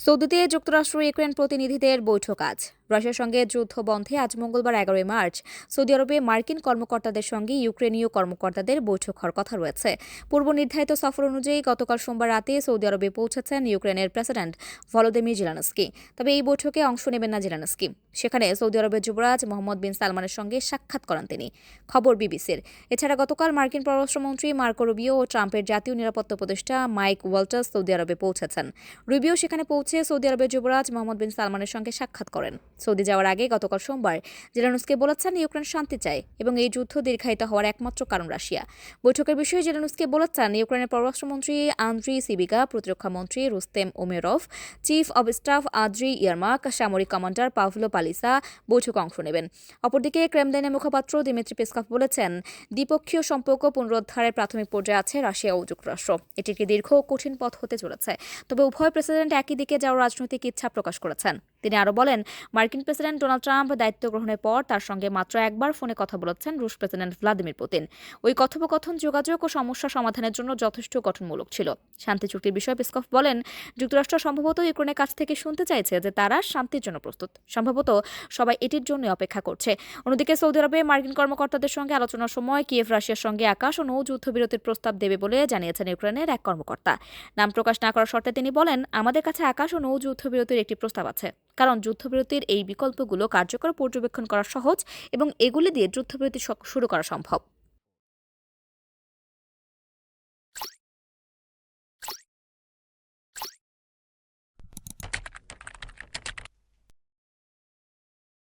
সৌদিতে যুক্তরাষ্ট্র ইউক্রেন প্রতিনিধিদের বৈঠক আজ। রাশিয়ার সঙ্গে যুদ্ধ বন্ধে আজ মঙ্গলবার এগারোই মার্চ সৌদি আরবে মার্কিন কর্মকর্তাদের সঙ্গে ইউক্রেনীয় কর্মকর্তাদের বৈঠক হওয়ার কথা রয়েছে। পূর্ব নির্ধারিত সফর অনুযায়ী গতকাল সোমবার রাতে সৌদি আরবে পৌঁছেছেন ইউক্রেনের প্রেসিডেন্ট ভলোদিমির জেলানস্কি। তবে এই বৈঠকে অংশ নেবেন না জেলানস্কি। সেখানে সৌদি আরবের যুবরাজ মোহাম্মদ বিন সালমানের সঙ্গে সাক্ষাৎ করান তিনি। খবর বিবিসির। এছাড়া গতকাল মার্কিন পররাষ্ট্রমন্ত্রী মার্কো রুবিও ও ট্রাম্পের জাতীয় নিরাপত্তা উপদেষ্টা মাইক ওয়াল্টার্স সৌদি আরবে পৌঁছেছেন। রুবিও সেখানে পৌঁছে সৌদি আরবের যুবরাজ মোহাম্মদ বিন সালমানের সঙ্গে সাক্ষাৎ করেন। সৌদি যাওয়ার আগে গতকাল সোমবার জেলানুসকে বলেছেন ইউক্রেন শান্তি চায় এবং এই যুদ্ধ দীর্ঘায়িত হওয়ার একমাত্র কারণ রাশিয়া। বৈঠকের বিষয়ে জেলানুসকে বলেছেন, ইউক্রেনের পররাষ্ট্রমন্ত্রী আন্দ্রি সিবিকা প্রতিরক্ষা মন্ত্রী Rustem Umerov, chief of staff Andriy Yermak সামরিক কমান্ডার পাভলো পালিসা বৈঠকে অংশ নেবেন। অপরদিকে ক্রেমলিনের মুখপাত্র দিমিত্রি পেসকভ বলেছেন, দ্বিপক্ষীয় সম্পর্ক পুনরুদ্ধারের প্রাথমিক পর্যায়ে আছে রাশিয়া ও যুক্তরাষ্ট্র। এটি একটি দীর্ঘ ও কঠিন পথ হতে চলেছে। তবে উভয় প্রেসিডেন্ট একই দিকে যাওয়ার রাজনৈতিক ইচ্ছা প্রকাশ করেছেন। তিনি আরও বলেন, মার্কিন প্রেসিডেন্ট ডোনাল্ড ট্রাম্প দায়িত্ব গ্রহণের পর তার সঙ্গে মাত্র একবার ফোনে কথা বলেছেন রুশ প্রেসিডেন্ট ভ্লাদিমির পুতিন। ওই কথোপকথন, যোগাযোগ ও সমস্যা সমাধানের জন্য যথেষ্ট গঠনমূলক ছিল। শান্তি চুক্তির বিষয়ে পেসকফ বলেন, যুক্তরাষ্ট্র সম্ভবত ইউক্রেনের কাছ থেকে শুনতে চাইছে যে তারা শান্তির জন্য প্রস্তুত। সম্ভবত সবাই এটির জন্য অপেক্ষা করছে। অন্যদিকে সৌদি আরবে মার্কিন কর্মকর্তাদের সঙ্গে আলোচনার সময় কিয়েভ রাশিয়ার সঙ্গে আকাশ ও নৌ যুদ্ধবিরতির প্রস্তাব দেবে বলে জানিয়েছেন ইউক্রেনের এক কর্মকর্তা। নাম প্রকাশ না করার শর্তে তিনি বলেন, আমাদের কাছে আকাশ ও নৌ যুদ্ধবিরতির একটি প্রস্তাব আছে। কারণ যুদ্ধবিরতির এই বিকল্পগুলো কার্যকর পর্যবেক্ষণ করা সহজ এবং এগুলি দিয়ে যুদ্ধবিরতি শুরু করা সম্ভব।